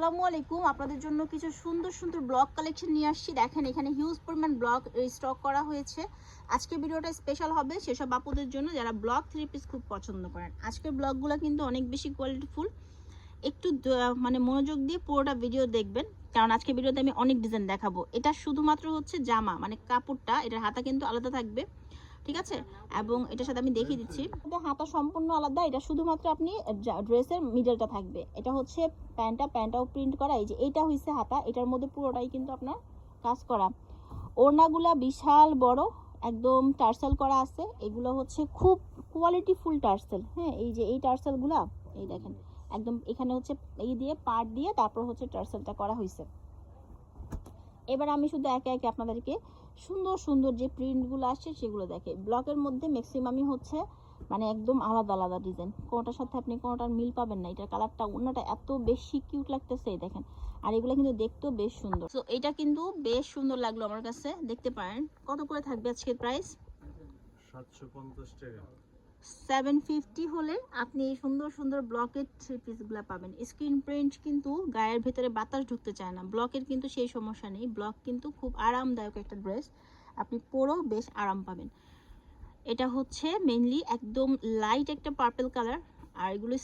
আসসালামু আপনাদের জন্য কিছু সুন্দর সুন্দর ব্লগ কালেকশন নিয়ে আসছি। দেখেন, এখানে হিউজ পরিমাণ ব্লগ স্টক করা হয়েছে। আজকের ভিডিওটা স্পেশাল হবে সেসব আপুদের জন্য যারা ব্লগ থ্রি পিস খুব পছন্দ করেন। আজকের ব্লগগুলো কিন্তু অনেক বেশি কোয়ালিটিফুল একটু মানে মনোযোগ দিয়ে পুরোটা ভিডিও দেখবেন। কারণ আজকে ভিডিওতে আমি অনেক ডিজাইন দেখাবো। এটা শুধুমাত্র হচ্ছে জামা মানে কাপড়টা, এটার হাতা কিন্তু আলাদা থাকবে। ঠিক আছে? এবং এটার সাথে আমি দেখিয়ে দিচ্ছি। হাতা সম্পূর্ণ আলাদা। এটা শুধুমাত্র আপনি ড্রেসের মিডলটা থাকবে। এটা হচ্ছে প্যান্টটা, প্যান্টটাও প্রিন্ট করা। এই যে এটা হইছে হাতা। এটার মধ্যে পুরোটাই কিন্তু আপনার কাজ করা। ওড়নাগুলা বিশাল বড়। একদম টার্সেল করা আছে। এগুলো হচ্ছে খুব কোয়ালিটি ফুল টার্সেল। হ্যাঁ এই যে এই টার্সেলগুলা, এই দেখেন। একদম এখানে হচ্ছে এই দিয়ে পার্ট দিয়ে, তারপর হচ্ছে টার্সেলটা করা হয়েছে এবার আমি শুধু একে একে আপনাদেরকে সুন্দর সুন্দর যে প্রিন্টগুলো আসছে সেগুলো দেখে। ব্লকের মধ্যে ম্যাক্সিমামই হচ্ছে মানে একদম আলাদা আলাদা ডিজাইন কোনোটার সাথে আপনি কোনোটার মিল পাবেন না। এটার কালারটা অন্যটা এত বেশি কিউট লাগতেছে দেখেন। আর এগুলো কিন্তু দেখতেও বেশ সুন্দর। তো এটা কিন্তু বেশ সুন্দর লাগল আমার কাছে। দেখতে পারেন। কত করে থাকবে আজকের প্রাইস সাতশো পঞ্চাশ টাকা। সেভেন ফিফটি হলে আপনি এই সুন্দর সুন্দর ব্লকের থ্রি পিসগুলো পাবেন। স্ক্রিন প্রিন্ট কিন্তু গায়ের ভেতরে বাতাস ঢুকতে চায় না। ব্লকের কিন্তু সেই সমস্যা নেই। ব্লক কিন্তু খুব আরামদায়ক একটা ড্রেস আপনি পরেও বেশ আরাম পাবেন। এটা হচ্ছে মেনলি একদম লাইট একটা পার্পেল কালার আর এগুলো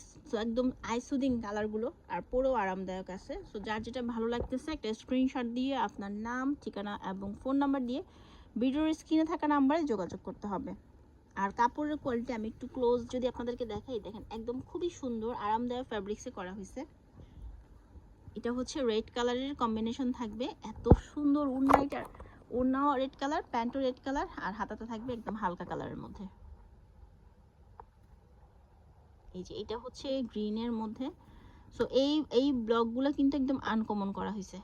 একদম আইসুদিং কালারগুলো আর পরেও আরামদায়ক আছে। সো যার যেটা ভালো লাগতেছে, একটা স্ক্রিনশট দিয়ে আপনার নাম, ঠিকানা এবং ফোন নাম্বার দিয়ে ভিডিওর স্ক্রিনে থাকা নাম্বারে যোগাযোগ করতে হবে। আর কাপড়ের কোয়ালিটি আমি একটু ক্লোজ যদি আপনাদেরকে দেখাই, দেখেন একদম খুবই সুন্দর, আরামদায়ক ফ্যাব্রিক্সে করা হয়েছে। এটা হচ্ছে রেড কালারের কম্বিনেশন থাকবে, এত সুন্দর উন্নাইটার ওড়নাও রেড কালার প্যান্টও রেড কালার আর হাতাটা থাকবে একদম হালকা কালারের মধ্যে। এই যে এটা হচ্ছে গ্রিনের মধ্যে। সো এই এই ব্লকগুলো কিন্তু একদম আনকমন করা হয়েছে।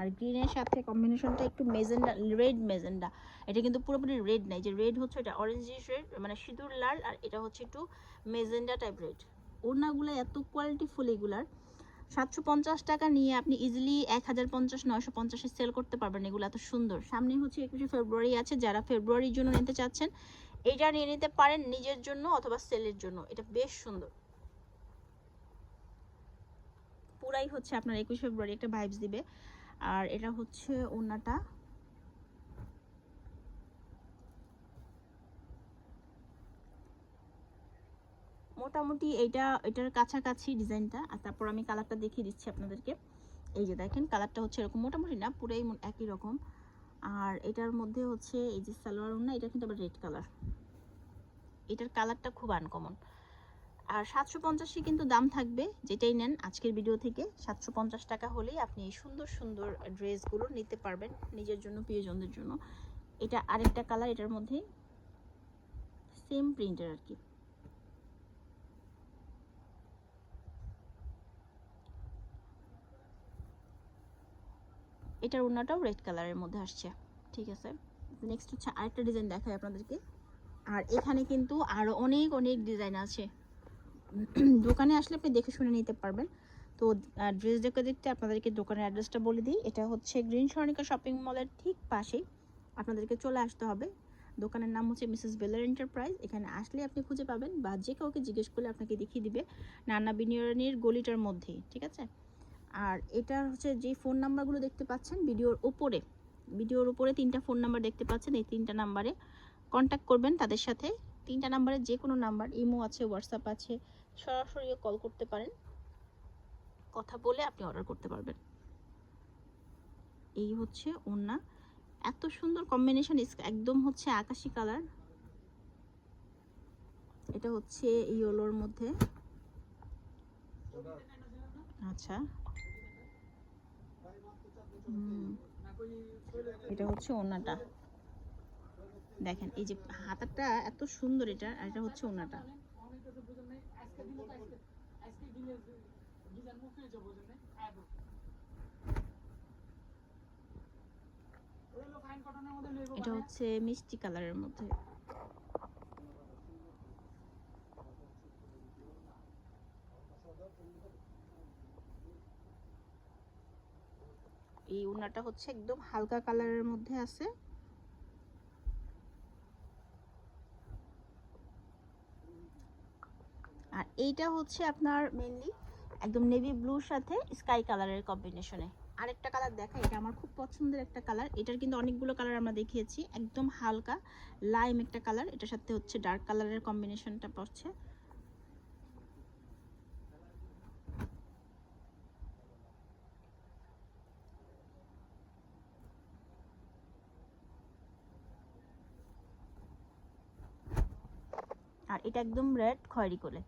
আর গ্রিনের সাথে কম্বিনেশনটা একটু মেজেন্ডা রেড মেজেন্ডা। এটা কিন্তু পুরোপুরি রেড নাই, যে রেড হচ্ছে এটা অরেঞ্জিশ রেড মানে সিঁদুর লাল, আর এটা হচ্ছে একটু মেজেন্ডা টাইপ রেড ওড়নাগুলো এত কোয়ালিটি ফুল এগুলার। সাতশো পঞ্চাশ টাকা নিয়ে আপনি ইজিলি এক হাজার পঞ্চাশ, নয়শো পঞ্চাশে সেল করতে পারবেন এগুলো, এত সুন্দর। সামনে হচ্ছে একুশে ফেব্রুয়ারি আছে, যারা ফেব্রুয়ারির জন্য নিতে চাচ্ছেন, এটা নিয়ে নিতে পারেন নিজের জন্য অথবা সেলের জন্য। এটা বেশ সুন্দর। পুরাই হচ্ছে আপনার একুশে ফেব্রুয়ারি একটা ভাইবস দিবে। আর এটা হচ্ছে ওড়নাটা মোটামুটি এইটা, এটার কাছাকাছি ডিজাইনটা, আর তারপর আমি কালারটা দেখিয়ে দিচ্ছি আপনাদেরকে। এই যে দেখেন, কালারটা হচ্ছে এরকম মোটামুটি না, পুরাই একই রকম। আর এটার মধ্যে হচ্ছে এই যে সালোয়ার ওড়না, এটা কিন্তু আবার রেড কালার। এটার কালারটা খুব আনকমন আর সাতশো পঞ্চাশে কিন্তু দাম থাকবে, যেটাই নেন আজকের ভিডিও থেকে। সাতশো পঞ্চাশ টাকা হলেই আপনি এই সুন্দর সুন্দর ড্রেসগুলো নিতে পারবেন নিজের জন্য, প্রিয়জনদের জন্য। এটা আরেকটা কালার এটার মধ্যে সেম প্রিন্টের আর কি। এটার ওড়নাটাও রেড কালারের মধ্যে আসছে, ঠিক আছে? নেক্সট হচ্ছে আরেকটা ডিজাইন দেখাই আপনাদেরকে। আর এখানে কিন্তু আরও অনেক অনেক ডিজাইন আছে। দোকানে আসলে আপনি দেখে শুনে নিতে পারবেন। তো ড্রেস দেখতে দেখতে আপনাদেরকে দোকানের অ্যাড্রেসটা বলে দিই। এটা হচ্ছে গ্রিন স্বর্ণিকা শপিং মলের ঠিক পাশেই। আপনাদেরকে চলে আসতে হবে। দোকানের নাম হচ্ছে মিসেস বেলার এন্টারপ্রাইজ। এখানে আসলে আপনি খুঁজে পাবেন বা যে কাউকে জিজ্ঞেস করলে আপনাকে দেখিয়ে দিবে নানা বিনিয়োগের গলিটার মধ্যেই, ঠিক আছে? আর এটা হচ্ছে যে ফোন নাম্বারগুলো দেখতে পাচ্ছেন ভিডিওর ওপরে ভিডিওর উপরে তিনটা ফোন নাম্বার দেখতে পাচ্ছেন। এই তিনটা নাম্বারে কন্ট্যাক্ট করবেন তাদের সাথে। তিনটা নাম্বারে যে কোনো নাম্বার, ইমো আছে, হোয়াটসঅ্যাপ আছে সরাসরিও কল করতে পারেন। কথা বলে আপনি অর্ডার করতে পারবেন। এই হচ্ছে ওড়না। এত সুন্দর কম্বিনেশন একদম হচ্ছে আকাশি কালার এটা হচ্ছে ইয়েলোর মধ্যে। আচ্ছা। এটা হচ্ছে ওড়নাটা। দেখেন, এই যে হাতাটা এত সুন্দর এটা এটা হচ্ছে ওড়নাটা এটা হচ্ছে মিষ্টি কালারের মধ্যে। এই ওড়নাটা হচ্ছে একদম হালকা কালারের মধ্যে আছে। আর এইটা হচ্ছে আপনার মেনলি একদম নেভি ব্লুর সাথে স্কাই কালারের কম্বিনেশনে আরেকটা কালার দেখা এটা আমার খুব পছন্দের একটা কালার এটার কিন্তু অনেকগুলো কালার আমরা দেখিয়েছি, একদম হালকা লাইম একটা কালার এটার সাথে হচ্ছে ডার্ক কালারের কম্বিনেশনটা পড়ছে। আর এটা একদম রেড খয়েরি করে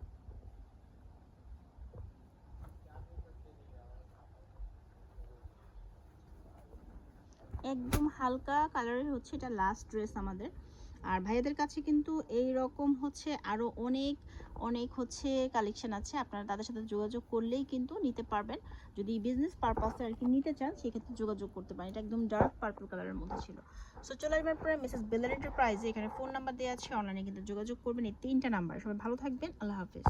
একদম হালকা কালারের হচ্ছে এটা লাস্ট ড্রেস আমাদের। আর ভাইয়াদের কাছে কিন্তু এই রকম হচ্ছে আরও অনেক অনেক হচ্ছে কালেকশন আছে। আপনারা তাদের সাথে যোগাযোগ করলেই কিন্তু নিতে পারবেন। যদি বিজনেস পারপাসে আর কি নিতে চান, সেক্ষেত্রে যোগাযোগ করতে পারেন। এটা একদম ডার্ক পার্পল কালারের মধ্যে ছিল। সো চলে আসবেন পরে মিসেস বেলার এন্টারপ্রাইজে এখানে ফোন নাম্বার দেওয়া আছে। অনলাইনে কিন্তু যোগাযোগ করবেন। এই তিনটা নাম্বার সবাই ভালো থাকবেন। আল্লাহ হাফিজ।